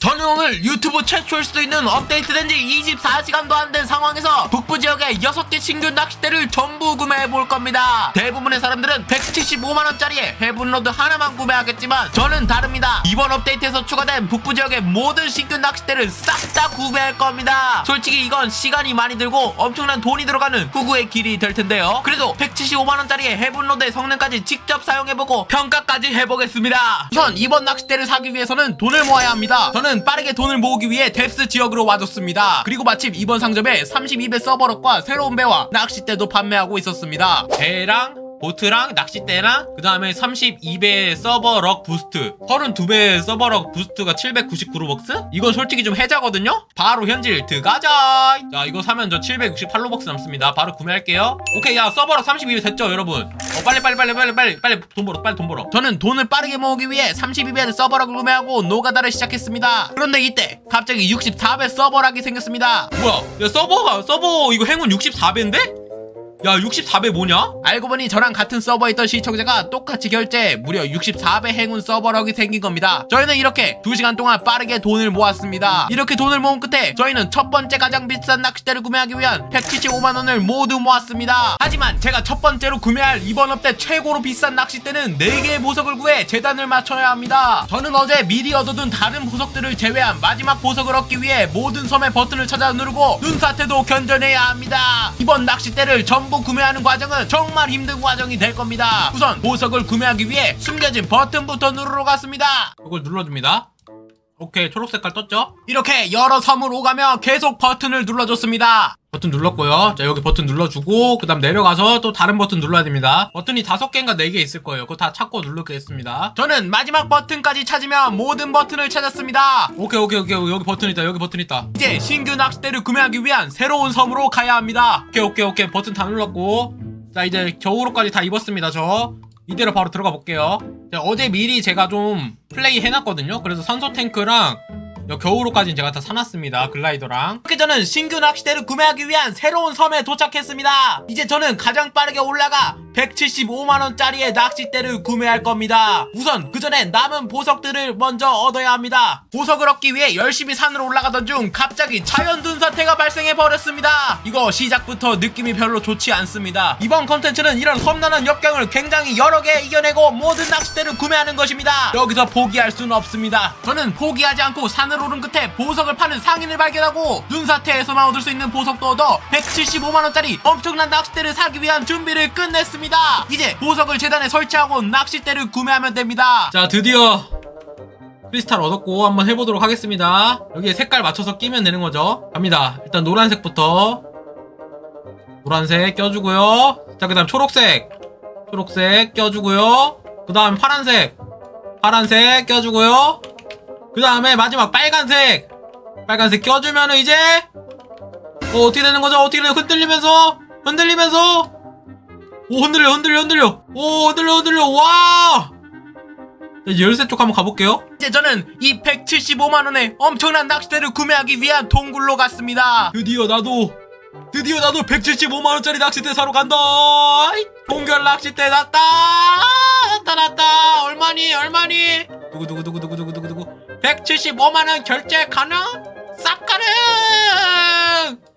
저는 오늘 유튜브 최초일 수도 있는 업데이트된 지 24시간도 안 된 상황에서 북부 지역에 6개 신규 낚싯대를 전부 구매해 볼 겁니다. 대부분의 사람들은 175만원짜리에 해븐로드 하나만 구매하겠지만 저는 다릅니다. 이번 업데이트에서 추가된 북부 지역의 모든 신규 낚싯대를 싹 다 구매할 겁니다. 솔직히 이건 시간이 많이 들고 엄청난 돈이 들어가는 후구의 길이 될 텐데요. 그래도 175만원짜리의 해븐로드의 성능까지 직접 사용해보고 평가까지 해보겠습니다. 우선 이번 낚싯대를 사기 위해서는 돈을 모아야 합니다. 저는 빠르게 돈을 모으기 위해 뎁스 지역으로 와줬습니다. 그리고 마침 이번 상점에 32배 서버럭과 새로운 배와 낚싯대도 판매하고 있었습니다. 배랑 보트랑 낚싯대랑 그 다음에 32배 서버 럭 부스트 32배 서버 럭 부스트가 799로벅스? 이건 솔직히 좀 해자거든요? 바로 현질 들어가자! 자 이거 사면 저 768로벅스 남습니다. 바로 구매할게요. 오케이 야 서버 럭 32배 됐죠 여러분? 어 빨리 빨리 빨리 빨리 빨리 빨리 돈 벌어 빨리 돈 벌어. 저는 돈을 빠르게 모으기 위해 32배 서버 럭을 구매하고 노가다를 시작했습니다. 그런데 이때 갑자기 64배 서버 락이 생겼습니다. 뭐야 야 서버가 서버 이거 행운 64배인데? 야 64배 뭐냐? 알고 보니 저랑 같은 서버에 있던 시청자가 똑같이 결제 무려 64배 행운 서버럭이 생긴 겁니다. 저희는 이렇게 2시간 동안 빠르게 돈을 모았습니다. 이렇게 돈을 모은 끝에 저희는 첫 번째 가장 비싼 낚싯대를 구매하기 위한 175만원을 모두 모았습니다. 하지만 제가 첫 번째로 구매할 이번 업대 최고로 비싼 낚싯대는 4개의 보석을 구해 재단을 맞춰야 합니다. 저는 어제 미리 얻어둔 다른 보석들을 제외한 마지막 보석을 얻기 위해 모든 섬의 버튼을 찾아 누르고 눈사태도 견뎌내야 합니다. 이번 낚싯대를 전부 구매하는 과정은 정말 힘든 과정이 될 겁니다. 우선 보석을 구매하기 위해 숨겨진 버튼부터 누르러 갔습니다. 이걸 눌러줍니다. 오케이 초록 색깔 떴죠? 이렇게 여러 섬을 오가며 계속 버튼을 눌러줬습니다 버튼 눌렀고요. 자 여기 버튼 눌러주고 그 다음 내려가서 또 다른 버튼 눌러야 됩니다. 버튼이 다섯 개인가 네 개 있을 거예요. 그거 다 찾고 누르겠습니다. 저는 마지막 버튼까지 찾으며 모든 버튼을 찾았습니다. 오케이 오케이 오케이. 여기 버튼 있다. 여기 버튼 있다. 이제 신규 낚싯대를 구매하기 위한 새로운 섬으로 가야 합니다. 오케이 오케이 오케이. 버튼 다 눌렀고. 자 이제 겨울옷까지 다 입었습니다 저. 이대로 바로 들어가 볼게요. 자, 어제 미리 제가 좀 플레이 해놨거든요. 그래서 산소 탱크랑 요 겨울옷까지는 제가 다 사놨습니다. 글라이더랑. 그렇게 저는 신규 낚싯대를 구매하기 위한 새로운 섬에 도착했습니다. 이제 저는 가장 빠르게 올라가 175만원짜리의 낚싯대를 구매할 겁니다. 우선 그 전에 남은 보석들을 먼저 얻어야 합니다. 보석을 얻기 위해 열심히 산으로 올라가던 중 갑자기 자연 눈사태가 발생해 버렸습니다. 이거 시작부터 느낌이 별로 좋지 않습니다. 이번 컨텐츠는 이런 험난한 역경을 굉장히 여러 개 이겨내고 모든 낚싯대를 구매하는 것입니다. 여기서 포기할 수는 없습니다. 저는 포기하지 않고 산을 오른 끝에 보석을 파는 상인을 발견하고 눈사태에서만 얻을 수 있는 보석도 얻어 175만원짜리 엄청난 낚싯대를 사기 위한 준비를 끝냈습니다. 이제 보석을 재단에 설치하고 낚싯대를 구매하면 됩니다. 자 드디어 크리스탈 얻었고 한번 해보도록 하겠습니다. 여기에 색깔 맞춰서 끼면 되는 거죠. 갑니다. 일단 노란색부터 노란색 껴주고요. 자 그 다음 초록색 초록색 껴주고요. 그 다음 파란색 파란색 껴주고요. 그 다음에 마지막 빨간색 빨간색 껴주면은 이제 어, 어떻게 되는 거죠? 어떻게 되는 흔들리면서 흔들리면서 오 흔들려 흔들려 흔들려 오 흔들려 흔들려 와 자, 이제 열쇠 쪽 한번 가볼게요. 이제 저는 이 175만원의 엄청난 낚싯대를 구매하기 위한 동굴로 갔습니다. 드디어 나도, 드디어 나도 175만원짜리 낚싯대 사러 간다! 동결 낚싯대 났다! 났다, 났다! 얼마니, 얼마니? 두구두구두구두구두구두구. 175만원 결제 가능? 싹 가능!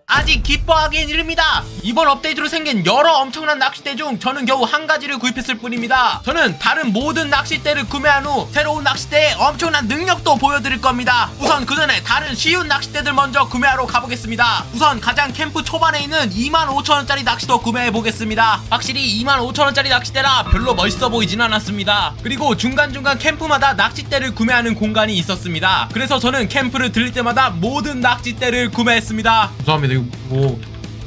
아직 기뻐하기엔 이릅니다. 이번 업데이트로 생긴 여러 엄청난 낚싯대 중 저는 겨우 한 가지를 구입했을 뿐입니다. 저는 다른 모든 낚싯대를 구매한 후 새로운 낚싯대의 엄청난 능력도 보여드릴 겁니다. 우선 그 전에 다른 쉬운 낚싯대들 먼저 구매하러 가보겠습니다. 우선 가장 캠프 초반에 있는 25,000원짜리 낚시도 구매해 보겠습니다. 확실히 25,000원짜리 낚싯대라 별로 멋있어 보이진 않았습니다. 그리고 중간중간 캠프마다 낚싯대를 구매하는 공간이 있었습니다. 그래서 저는 캠프를 들릴 때마다 모든 낚싯대를 구매했습니다. 감사합니다. 뭐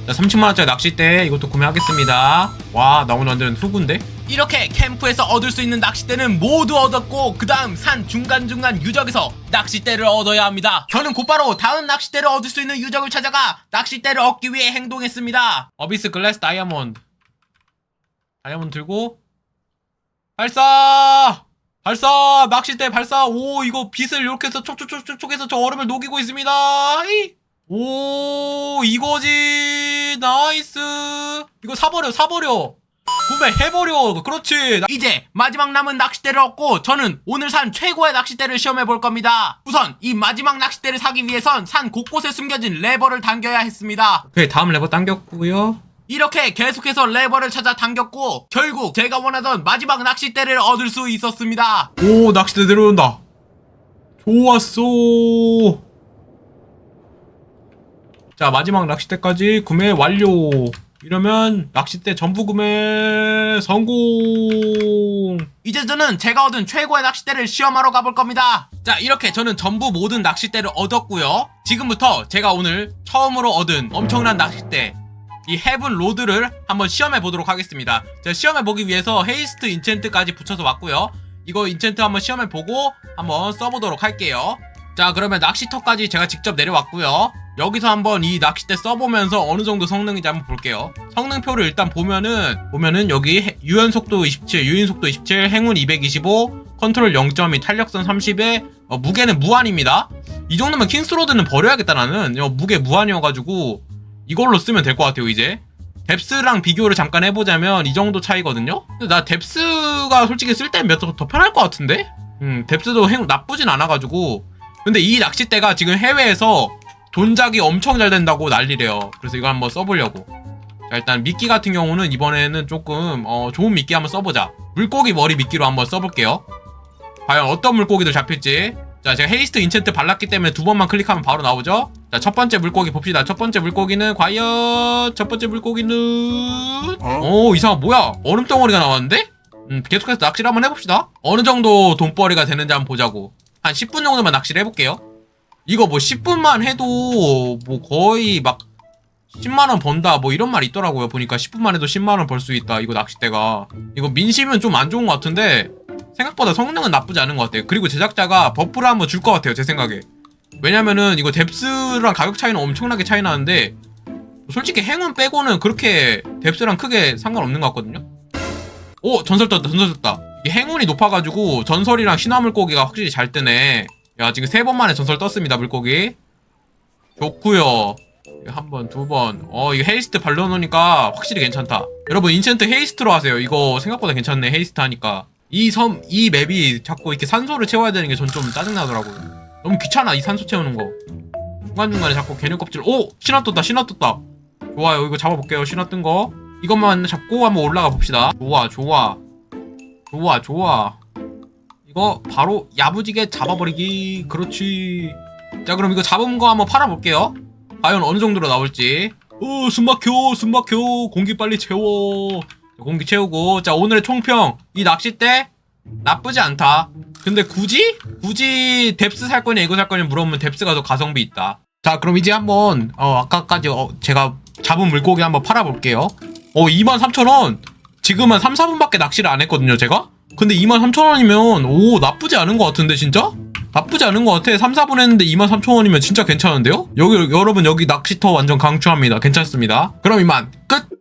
자, 30만원짜리 낚싯대 이것도 구매하겠습니다. 와, 나 오늘 완전 후군데? 이렇게 캠프에서 얻을 수 있는 낚싯대는 모두 얻었고 그 다음 산 중간중간 유적에서 낚싯대를 얻어야 합니다. 저는 곧바로 다음 낚싯대를 얻을 수 있는 유적을 찾아가 낚싯대를 얻기 위해 행동했습니다. 어비스 글래스 다이아몬드 다이아몬드 들고 발사! 발사! 낚싯대 발사! 오 이거 빛을 이렇게 해서 촉촉촉촉촉해서 저 얼음을 녹이고 있습니다. 이! 오 이거지. 나이스. 이거 사버려 사버려. 구매해버려. 그렇지. 이제 마지막 남은 낚싯대를 얻고 저는 오늘 산 최고의 낚싯대를 시험해 볼 겁니다. 우선 이 마지막 낚싯대를 사기 위해선 산 곳곳에 숨겨진 레버를 당겨야 했습니다. 오케이 다음 레버 당겼고요. 이렇게 계속해서 레버를 찾아 당겼고 결국 제가 원하던 마지막 낚싯대를 얻을 수 있었습니다. 오 낚싯대 내려온다. 좋았어 자 마지막 낚싯대까지 구매 완료 이러면 낚싯대 전부 구매 성공 이제 저는 제가 얻은 최고의 낚싯대를 시험하러 가볼 겁니다. 자, 이렇게 저는 전부 모든 낚싯대를 얻었고요. 지금부터 제가 오늘 처음으로 얻은 엄청난 낚싯대, 이 헤븐 로드를 한번 시험해 보도록 하겠습니다. 제가 시험해 보기 위해서 헤이스트 인챈트까지 붙여서 왔고요. 이거 인챈트 한번 시험해 보고 한번 써보도록 할게요. 자, 그러면 낚시터까지 제가 직접 내려왔고요. 여기서 한번 이 낚싯대 써보면서 어느 정도 성능인지 한번 볼게요. 성능표를 일단 보면은 보면은 여기 해- 유연 속도 27, 유인 속도 27, 행운 225, 컨트롤 0.2, 탄력성 30에 어, 무게는 무한입니다. 이 정도면 킹스로드는 버려야겠다 나는. 어, 무게 무한이어가지고 이걸로 쓰면 될 것 같아요 이제. 뎁스랑 비교를 잠깐 해보자면 이 정도 차이거든요. 근데 나 뎁스가 솔직히 쓸 때 몇 더 편할 것 같은데? 음, 뎁스도 행, 나쁘진 않아가지고. 근데 이 낚싯대가 지금 해외에서 돈작이 엄청 잘 된다고 난리래요. 그래서 이거 한번 써보려고. 자, 일단 미끼 같은 경우는 이번에는 조금 어, 좋은 미끼 한번 써보자. 물고기 머리 미끼로 한번 써볼게요. 과연 어떤 물고기들 잡힐지. 자, 제가 헤이스트 인챈트 발랐기 때문에 두 번만 클릭하면 바로 나오죠. 자, 첫 번째 물고기 봅시다. 첫 번째 물고기는 과연 첫 번째 물고기는 오 이상한 뭐야? 얼음 덩어리가 나왔는데? 음, 계속해서 낚시를 한번 해봅시다. 어느 정도 돈벌이가 되는지 한번 보자고. 한 10분 정도만 낚시를 해볼게요. 이거 뭐 10분만 해도 뭐 거의 막 10만원 번다 뭐 이런 말 있더라고요. 보니까 10분만 해도 10만원 벌 수 있다 이거 낚싯대가. 이거 민심은 좀 안 좋은 것 같은데 생각보다 성능은 나쁘지 않은 것 같아요. 그리고 제작자가 버프를 한번 줄 것 같아요 제 생각에. 왜냐면은 이거 뎁스랑 가격 차이는 엄청나게 차이 나는데 솔직히 행운 빼고는 그렇게 뎁스랑 크게 상관없는 것 같거든요. 오 전설 떴다 전설 떴다 행운이 높아가지고 전설이랑 신화 물고기가 확실히 잘 뜨네 야 지금 세 번 만에 전설 떴습니다 물고기 좋구요 한 번, 두 번. 어, 이거 헤이스트 발라놓으니까 확실히 괜찮다. 여러분, 인챈트 헤이스트로 하세요. 이거 생각보다 괜찮네, 헤이스트 하니까. 이 섬, 이 맵이 자꾸 이렇게 산소를 채워야 되는 게 전 좀 짜증나더라고요. 너무 귀찮아, 이 산소 채우는 거. 중간중간에 자꾸 개념 껍질, 오! 신화 떴다, 신화 떴다. 좋아요, 이거 잡아볼게요, 신화 뜬 거. 이것만 잡고 한번 올라가 봅시다. 좋아, 좋아. 좋아, 좋아. 이거 바로 야무지게 잡아버리기. 그렇지. 자, 그럼 이거 잡은 거 한번 팔아볼게요. 과연 어느 정도로 나올지. 어, 숨 막혀, 숨 막혀. 공기 빨리 채워. 자, 공기 채우고. 자, 오늘의 총평. 이 낚싯대 나쁘지 않다. 근데 굳이? 굳이 뎁스 살 거냐, 이거 살 거냐 물어보면 뎁스가 더 가성비 있다. 자, 그럼 이제 한번, 어, 아까까지 어, 제가 잡은 물고기 한번 팔아볼게요. 어, 23,000원. 지금은 3, 4분밖에 낚시를 안 했거든요, 제가? 근데 23,000원이면, 오, 나쁘지 않은 것 같은데, 진짜? 나쁘지 않은 것 같아. 3, 4분 했는데 23,000원이면 진짜 괜찮은데요? 여기, 여러분, 여기 낚시터 완전 강추합니다. 괜찮습니다. 그럼 이만, 끝!